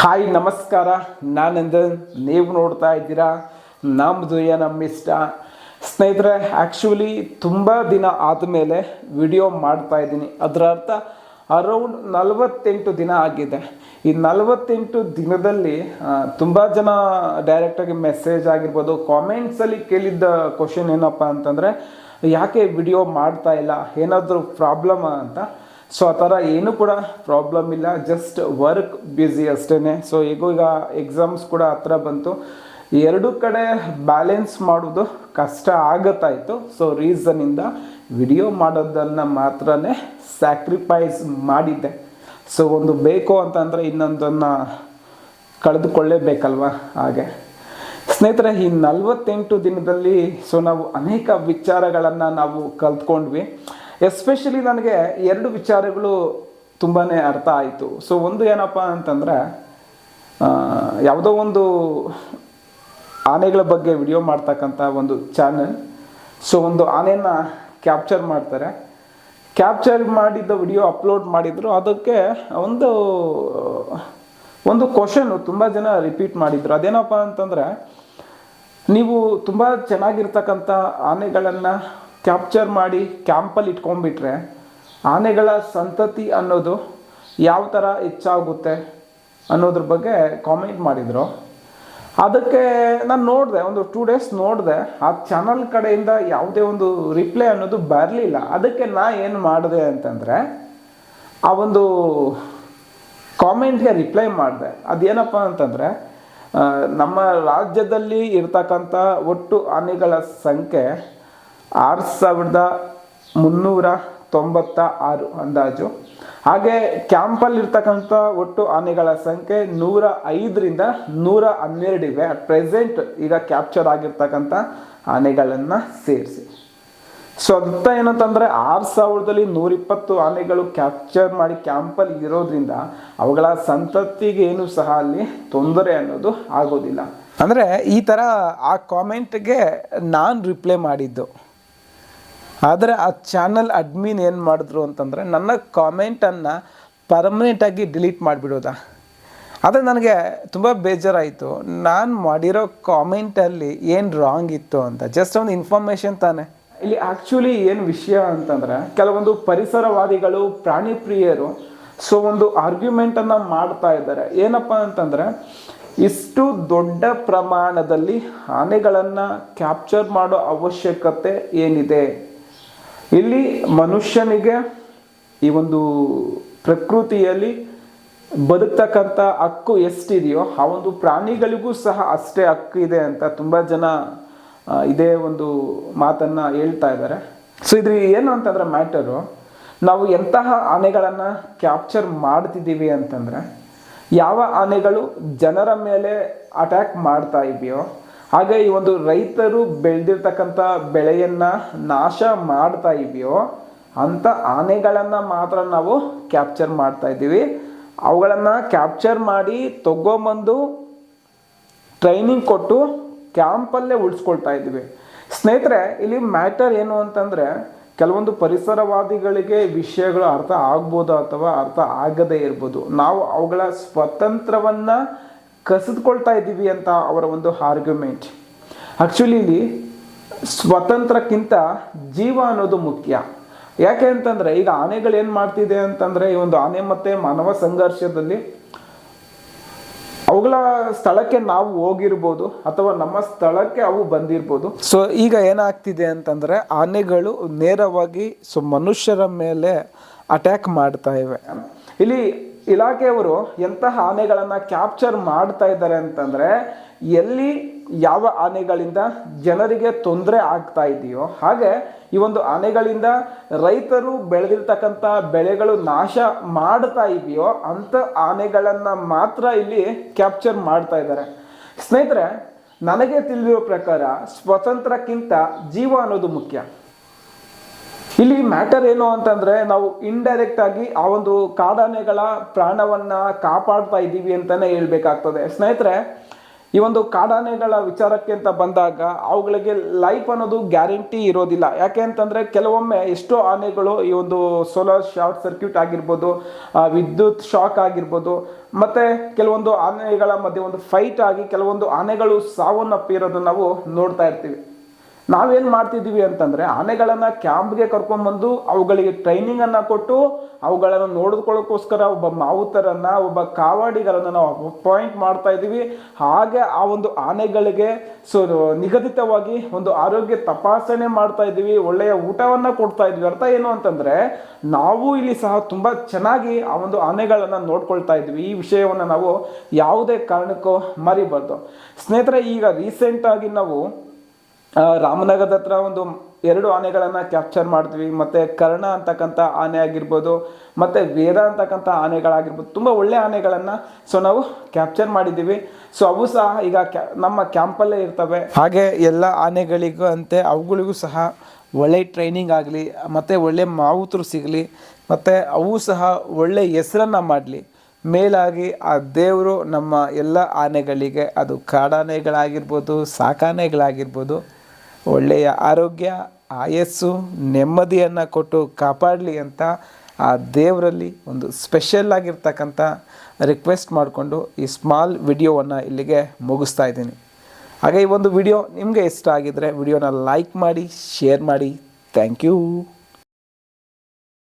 Hi, ನಮಸ್ಕಾರ. ನಾನಂದನ್ ನೀವು ನೋಡ್ತಾ ಇದ್ದೀರಾ? ನಮ್ಮದು ನಮ್ಮ ಇಷ್ಟ ಸ್ನೇಹಿತರೆ ಆ್ಯಕ್ಚುಲಿ ತುಂಬ ದಿನ ಆದಮೇಲೆ ವಿಡಿಯೋ ಮಾಡ್ತಾ ಇದ್ದೀನಿ. ಅದರ ಅರ್ಥ ಅರೌಂಡ್ ನಲವತ್ತೆಂಟು ದಿನ ಆಗಿದೆ. ಈ ನಲವತ್ತೆಂಟು ದಿನದಲ್ಲಿ ತುಂಬ ಜನ ಡೈರೆಕ್ಟಾಗಿ ಮೆಸೇಜ್ ಆಗಿರ್ಬೋದು ಕಾಮೆಂಟ್ಸಲ್ಲಿ ಕೇಳಿದ್ದ ಕ್ವಶನ್ ಏನಪ್ಪ ಅಂತಂದರೆ, ಯಾಕೆ ವಿಡಿಯೋ ಮಾಡ್ತಾ ಇಲ್ಲ? ಏನಾದರೂ ಪ್ರಾಬ್ಲಮ್ ಅಂತ? ಸೊ ಆ ಥರ ಏನೂ ಕೂಡ ಪ್ರಾಬ್ಲಮ್ ಇಲ್ಲ. ಜಸ್ಟ್ ವರ್ಕ್ ಬ್ಯುಸಿ ಅಷ್ಟೇ ಸೊ ಈಗ ಈಗ ಎಕ್ಸಾಮ್ಸ್ ಕೂಡ ಹತ್ರ ಬಂತು. ಎರಡು ಕಡೆ ಬ್ಯಾಲೆನ್ಸ್ ಮಾಡೋದು ಕಷ್ಟ ಆಗತ್ತಾಯಿತು ಸೊ ರೀಸನಿಂದ ವಿಡಿಯೋ ಮಾಡೋದನ್ನು ಮಾತ್ರ ಸ್ಯಾಕ್ರಿಫೈಸ್ ಮಾಡಿದ್ದೆ. ಸೊ ಒಂದು ಬೇಕು ಅಂತಂದರೆ ಇನ್ನೊಂದನ್ನು ಕಳೆದುಕೊಳ್ಳೇಬೇಕಲ್ವ ಹಾಗೆ. ಸ್ನೇಹಿತರೆ, ಈ ನಲವತ್ತೆಂಟು ದಿನದಲ್ಲಿ ಸೊ, ನಾವು ಅನೇಕ ವಿಚಾರಗಳನ್ನು ನಾವು ಕಲ್ತ್ಕೊಂಡ್ವಿ. ಎಸ್ಪೆಷಲಿ ನನಗೆ ಎರಡು ವಿಚಾರಗಳು ತುಂಬಾ ಅರ್ಥ ಆಯಿತು. ಸೊ ಒಂದು ಏನಪ್ಪ ಅಂತಂದರೆ ಯಾವುದೋ ಒಂದು ಆನೆಗಳ ಬಗ್ಗೆ ವಿಡಿಯೋ ಮಾಡ್ತಕ್ಕಂಥ ಒಂದು ಚಾನಲ್ ಸೊ ಒಂದು ಆನೆಯನ್ನ ಕ್ಯಾಪ್ಚರ್ ಮಾಡ್ತಾರೆ. ಕ್ಯಾಪ್ಚರ್ ಮಾಡಿದ್ದ ವಿಡಿಯೋ ಅಪ್ಲೋಡ್ ಮಾಡಿದ್ರು. ಅದಕ್ಕೆ ಒಂದು ಒಂದು ಕ್ವಶನು ತುಂಬ ಜನ ರಿಪೀಟ್ ಮಾಡಿದ್ರು. ಅದೇನಪ್ಪ ಅಂತಂದರೆ, ನೀವು ತುಂಬ ಚೆನ್ನಾಗಿರ್ತಕ್ಕಂಥ ಆನೆಗಳನ್ನು ಕ್ಯಾಪ್ಚರ್ ಮಾಡಿ ಕ್ಯಾಂಪಲ್ಲಿ ಇಟ್ಕೊಂಡ್ಬಿಟ್ರೆ ಆನೆಗಳ ಸಂತತಿ ಅನ್ನೋದು ಯಾವ ಥರ ಹೆಚ್ಚಾಗುತ್ತೆ ಅನ್ನೋದ್ರ ಬಗ್ಗೆ ಕಾಮೆಂಟ್ ಮಾಡಿದರು. ಅದಕ್ಕೆ ನಾನು ನೋಡಿದೆ, ಒಂದು ಟೂ ಡೇಸ್ ನೋಡಿದೆ, ಆ ಚಾನಲ್ ಕಡೆಯಿಂದ ಯಾವುದೇ ಒಂದು ರಿಪ್ಲೈ ಅನ್ನೋದು ಬರಲಿಲ್ಲ. ಅದಕ್ಕೆ ನಾ ಏನು ಮಾಡಿದೆ ಅಂತಂದರೆ, ಆ ಒಂದು ಕಾಮೆಂಟ್ಗೆ ರಿಪ್ಲೈ ಮಾಡಿದೆ. ಅದೇನಪ್ಪ ಅಂತಂದರೆ ನಮ್ಮ ರಾಜ್ಯದಲ್ಲಿ ಇರ್ತಕ್ಕಂಥ ಒಟ್ಟು ಆನೆಗಳ ಸಂಖ್ಯೆ ಆರು ಸಾವಿರದ ಮುನ್ನೂರ ತೊಂಬತ್ತ ಆರು ಅಂದಾಜು. ಹಾಗೆ ಕ್ಯಾಂಪಲ್ಲಿರ್ತಕ್ಕಂಥ ಒಟ್ಟು ಆನೆಗಳ ಸಂಖ್ಯೆ ನೂರ ಐದರಿಂದ ನೂರ ಹನ್ನೆರಡು ಇವೆ. ಅಟ್ ಪ್ರೆಸೆಂಟ್ ಈಗ ಕ್ಯಾಪ್ಚರ್ ಆಗಿರ್ತಕ್ಕಂಥ ಆನೆಗಳನ್ನು ಸೇರಿಸಿ. ಸೊ ಅದ ಏನಂತಂದರೆ ಆರು ಸಾವಿರದಲ್ಲಿ ನೂರಿಪ್ಪತ್ತು ಆನೆಗಳು ಕ್ಯಾಪ್ಚರ್ ಮಾಡಿ ಕ್ಯಾಂಪಲ್ಲಿ ಇರೋದ್ರಿಂದ ಅವುಗಳ ಸಂತತಿಗೆ ಏನು ಸಹ ಅಲ್ಲಿ ತೊಂದರೆ ಅನ್ನೋದು ಆಗೋದಿಲ್ಲ. ಅಂದರೆ ಈ ಥರ ಆ ಕಾಮೆಂಟ್ಗೆ ನಾನು ರಿಪ್ಲೈ ಮಾಡಿದ್ದು. ಆದರೆ ಆ ಚಾನಲ್ ಅಡ್ಮಿನ್ ಏನು ಮಾಡಿದ್ರು ಅಂತಂದರೆ ನನ್ನ ಕಾಮೆಂಟನ್ನು ಪರ್ಮನೆಂಟಾಗಿ ಡಿಲೀಟ್ ಮಾಡಿಬಿಡೋದಾ. ಆದರೆ ನನಗೆ ತುಂಬ ಬೇಜಾರಾಯಿತು. ನಾನು ಮಾಡಿರೋ ಕಾಮೆಂಟಲ್ಲಿ ಏನು ರಾಂಗ್ ಇತ್ತು ಅಂತ. ಜಸ್ಟ್ ಒಂದು ಇನ್ಫಾರ್ಮೇಷನ್ ತಾನೆ. ಇಲ್ಲಿ ಆ್ಯಕ್ಚುಲಿ ಏನು ವಿಷಯ ಅಂತಂದರೆ ಕೆಲವೊಂದು ಪರಿಸರವಾದಿಗಳು, ಪ್ರಾಣಿ ಪ್ರಿಯರು ಸೊ ಒಂದು ಆರ್ಗ್ಯುಮೆಂಟನ್ನು ಮಾಡ್ತಾ ಇದ್ದಾರೆ. ಏನಪ್ಪ ಅಂತಂದರೆ ಇಷ್ಟು ದೊಡ್ಡ ಪ್ರಮಾಣದಲ್ಲಿ ಆನೆಗಳನ್ನು ಕ್ಯಾಪ್ಚರ್ ಮಾಡೋ ಅವಶ್ಯಕತೆ ಏನಿದೆ? ಇಲ್ಲಿ ಮನುಷ್ಯನಿಗೆ ಈ ಒಂದು ಪ್ರಕೃತಿಯಲ್ಲಿ ಬದುಕ್ತಕ್ಕಂಥ ಹಕ್ಕು ಎಷ್ಟಿದೆಯೋ, ಆ ಒಂದು ಪ್ರಾಣಿಗಳಿಗೂ ಸಹ ಅಷ್ಟೇ ಹಕ್ಕು ಇದೆ ಅಂತ ತುಂಬ ಜನ ಇದೇ ಒಂದು ಮಾತನ್ನು ಹೇಳ್ತಾ ಇದ್ದಾರೆ. ಸೊ ಇದ್ರ ಏನು ಅಂತಂದ್ರೆ ಮ್ಯಾಟರು ನಾವು ಎಂತಹ ಆನೆಗಳನ್ನು ಕ್ಯಾಪ್ಚರ್ ಮಾಡ್ತಿದ್ದೀವಿ ಅಂತಂದರೆ, ಯಾವ ಆನೆಗಳು ಜನರ ಮೇಲೆ ಅಟ್ಯಾಕ್ ಮಾಡ್ತಾ ಇದೆಯೋ ಹಾಗೆ ಈ ಒಂದು ರೈತರು ಬೆಳೆದಿರ್ತಕ್ಕಂಥ ಬೆಳೆಯನ್ನು ನಾಶ ಮಾಡ್ತಾ ಇದೆಯೋ, ಅಂಥ ಆನೆಗಳನ್ನು ಮಾತ್ರ ನಾವು ಕ್ಯಾಪ್ಚರ್ ಮಾಡ್ತಾ ಇದ್ದೀವಿ. ಅವುಗಳನ್ನು ಕ್ಯಾಪ್ಚರ್ ಮಾಡಿ ತಗೊಂಬಂದು ಟ್ರೈನಿಂಗ್ ಕೊಟ್ಟು ಕ್ಯಾಂಪಲ್ಲೇ ಉಳಿಸ್ಕೊಳ್ತಾ ಇದ್ದೀವಿ. ಸ್ನೇಹಿತರೆ, ಇಲ್ಲಿ ಮ್ಯಾಟರ್ ಏನು ಅಂತಂದರೆ, ಕೆಲವೊಂದು ಪರಿಸರವಾದಿಗಳಿಗೆ ವಿಷಯಗಳು ಅರ್ಥ ಆಗ್ಬೋದು ಅಥವಾ ಅರ್ಥ ಆಗದೇ ಇರ್ಬೋದು. ನಾವು ಅವುಗಳ ಸ್ವತಂತ್ರವನ್ನು ಕಸಿದುಕೊಳ್ತಾ ಇದ್ದೀವಿ ಅಂತ ಅವರ ಒಂದು ಆರ್ಗ್ಯುಮೆಂಟ್ ಆ್ಯಕ್ಚುಲಿ ಇಲ್ಲಿ ಸ್ವತಂತ್ರಕ್ಕಿಂತ ಜೀವ ಅನ್ನೋದು ಮುಖ್ಯ. ಯಾಕೆ ಅಂತಂದರೆ ಈಗ ಆನೆಗಳು ಏನು ಮಾಡ್ತಿದೆ ಅಂತಂದರೆ ಈ ಒಂದು ಆನೆ ಮತ್ತು ಮಾನವ ಸಂಘರ್ಷದಲ್ಲಿ ಅವುಗಳ ಸ್ಥಳಕ್ಕೆ ನಾವು ಹೋಗಿರ್ಬೋದು ಅಥವಾ ನಮ್ಮ ಸ್ಥಳಕ್ಕೆ ಅವು ಬಂದಿರ್ಬೋದು. ಸೊ ಈಗ ಏನಾಗ್ತಿದೆ ಅಂತಂದರೆ ಆನೆಗಳು ನೇರವಾಗಿ ಸೊ ಮನುಷ್ಯರ ಮೇಲೆ ಅಟ್ಯಾಕ್ ಮಾಡ್ತಾ ಇವೆ. ಇಲ್ಲಿ ಇಲಾಖೆಯವರು ಎಂತಹ ಆನೆಗಳನ್ನು ಕ್ಯಾಪ್ಚರ್ ಮಾಡ್ತಾ ಇದ್ದಾರೆ ಅಂತಂದ್ರೆ, ಎಲ್ಲಿ ಯಾವ ಆನೆಗಳಿಂದ ಜನರಿಗೆ ತೊಂದರೆ ಆಗ್ತಾ ಇದೆಯೋ ಹಾಗೆ ಈ ಒಂದು ಆನೆಗಳಿಂದ ರೈತರು ಬೆಳೆದಿರ್ತಕ್ಕಂಥ ಬೆಳೆಗಳು ನಾಶ ಮಾಡ್ತಾ ಇದೆಯೋ ಅಂಥ ಆನೆಗಳನ್ನು ಮಾತ್ರ ಇಲ್ಲಿ ಕ್ಯಾಪ್ಚರ್ ಮಾಡ್ತಾ ಇದ್ದಾರೆ. ಸ್ನೇಹಿತರೆ, ನನಗೆ ತಿಳಿದಿರೋ ಪ್ರಕಾರ ಸ್ವತಂತ್ರಕ್ಕಿಂತ ಜೀವ ಅನ್ನೋದು ಮುಖ್ಯ. ಇಲ್ಲಿ ಮ್ಯಾಟರ್ ಏನು ಅಂತಂದ್ರೆ ನಾವು ಇಂಡೈರೆಕ್ಟ್ ಆಗಿ ಆ ಒಂದು ಕಾಡಾನೆಗಳ ಪ್ರಾಣವನ್ನ ಕಾಪಾಡ್ತಾ ಇದ್ದೀವಿ ಅಂತಾನೆ ಹೇಳ್ಬೇಕಾಗ್ತದೆ. ಸ್ನೇಹಿತರೆ, ಈ ಒಂದು ಕಾಡಾನೆಗಳ ವಿಚಾರಕ್ಕೆ ಅಂತ ಬಂದಾಗ ಅವುಗಳಿಗೆ ಲೈಫ್ ಅನ್ನೋದು ಗ್ಯಾರಂಟಿ ಇರೋದಿಲ್ಲ. ಯಾಕೆ ಅಂತಂದ್ರೆ ಕೆಲವೊಮ್ಮೆ ಎಷ್ಟೋ ಆನೆಗಳು ಈ ಒಂದು ಸೋಲಾರ್ ಶಾರ್ಟ್ ಸರ್ಕ್ಯೂಟ್ ಆಗಿರ್ಬೋದು ವಿದ್ಯುತ್ ಶಾಕ್ ಆಗಿರ್ಬೋದು, ಮತ್ತೆ ಕೆಲವೊಂದು ಆನೆಗಳ ಮಧ್ಯೆ ಒಂದು ಫೈಟ್ ಆಗಿ ಕೆಲವೊಂದು ಆನೆಗಳು ಸಾವನ್ನಪ್ಪಿರೋದನ್ನ ನಾವು ನೋಡ್ತಾ ಇರ್ತೀವಿ. ನಾವೇನ್ ಮಾಡ್ತಿದ್ದೀವಿ ಅಂತಂದರೆ ಆನೆಗಳನ್ನು ಕ್ಯಾಂಪ್ಗೆ ಕರ್ಕೊಂಡ್ಬಂದು ಅವುಗಳಿಗೆ ಟ್ರೈನಿಂಗನ್ನು ಕೊಟ್ಟು ಅವುಗಳನ್ನು ನೋಡಿಕೊಳ್ಳೋಕ್ಕೋಸ್ಕರ ಒಬ್ಬ ಮಾವುತರನ್ನು, ಒಬ್ಬ ಕಾವಾಡಿಗಳನ್ನು ನಾವು ಅಪಾಯಿಂಟ್ ಮಾಡ್ತಾ ಇದ್ದೀವಿ ಹಾಗೆ ಆ ಒಂದು ಆನೆಗಳಿಗೆ ಸೊ ನಿಗದಿತವಾಗಿ ಒಂದು ಆರೋಗ್ಯ ತಪಾಸಣೆ ಮಾಡ್ತಾ ಇದ್ದೀವಿ ಒಳ್ಳೆಯ ಊಟವನ್ನು ಕೊಡ್ತಾ ಇದ್ವಿ. ಅರ್ಥ ಏನು ಅಂತಂದರೆ ನಾವು ಇಲ್ಲಿ ಸಹ ತುಂಬ ಚೆನ್ನಾಗಿ ಆ ಒಂದು ಆನೆಗಳನ್ನು ನೋಡ್ಕೊಳ್ತಾ ಇದ್ವಿ. ಈ ವಿಷಯವನ್ನು ನಾವು ಯಾವುದೇ ಕಾರಣಕ್ಕೂ ಮರಿಬಾರ್ದು. ಸ್ನೇಹಿತರೆ, ಈಗ ರೀಸೆಂಟಾಗಿ ನಾವು ರಾಮನಗರದ ಹತ್ರ ಒಂದು ಎರಡು ಆನೆಗಳನ್ನು ಕ್ಯಾಪ್ಚರ್ ಮಾಡ್ತೀವಿ ಮತ್ತೆ ಕರ್ಣ ಅಂತಕ್ಕಂಥ ಆನೆ ಆಗಿರ್ಬೋದು, ಮತ್ತೆ ವೇದ ಅಂತಕ್ಕಂಥ ಆನೆಗಳಾಗಿರ್ಬೋದು, ತುಂಬ ಒಳ್ಳೆ ಆನೆಗಳನ್ನು ಸೊ ನಾವು ಕ್ಯಾಪ್ಚರ್ ಮಾಡಿದ್ದೀವಿ. ಸೊ ಅವು ಸಹ ಈಗ ಕ್ಯಾ, ನಮ್ಮ ಕ್ಯಾಂಪಲ್ಲೇ ಇರ್ತವೆ. ಹಾಗೆ ಎಲ್ಲ ಆನೆಗಳಿಗೂ ಅಂತೆ ಅವುಗಳಿಗೂ ಸಹ ಒಳ್ಳೆ ಟ್ರೈನಿಂಗ್ ಆಗಲಿ, ಮತ್ತು ಒಳ್ಳೆ ಮಾವುತರು ಸಿಗಲಿ, ಮತ್ತು ಅವು ಸಹ ಒಳ್ಳೆ ಹೆಸರನ್ನು ಮಾಡಲಿ. ಮೇಲಾಗಿ ಆ ದೇವರು ನಮ್ಮ ಎಲ್ಲ ಆನೆಗಳಿಗೆ, ಅದು ಕಾಡಾನೆಗಳಾಗಿರ್ಬೋದು, ಸಾಕಾನೆಗಳಾಗಿರ್ಬೋದು ಒಳ್ಳೆಯ ಆರೋಗ್ಯ, ಆಯಸ್ಸು, ನೆಮ್ಮದಿಯನ್ನು ಕೊಟ್ಟು ಕಾಪಾಡಲಿ ಅಂತ ಆ ದೇವರಲ್ಲಿ ಒಂದು ಸ್ಪೆಷಲ್ ಆಗಿರ್ತಕ್ಕಂಥ ರಿಕ್ವೆಸ್ಟ್ ಮಾಡಿಕೊಂಡು ಈ ಸ್ಮಾಲ್ ವಿಡಿಯೋವನ್ನು ಇಲ್ಲಿಗೆ ಮುಗಿಸ್ತಾ ಇದ್ದೀನಿ. ಹಾಗೆ ಈ ಒಂದು ವಿಡಿಯೋ ನಿಮಗೆ ಇಷ್ಟ ಆಗಿದ್ದರೆ ವಿಡಿಯೋನ ಲೈಕ್ ಮಾಡಿ ಶೇರ್ ಮಾಡಿ. Thank you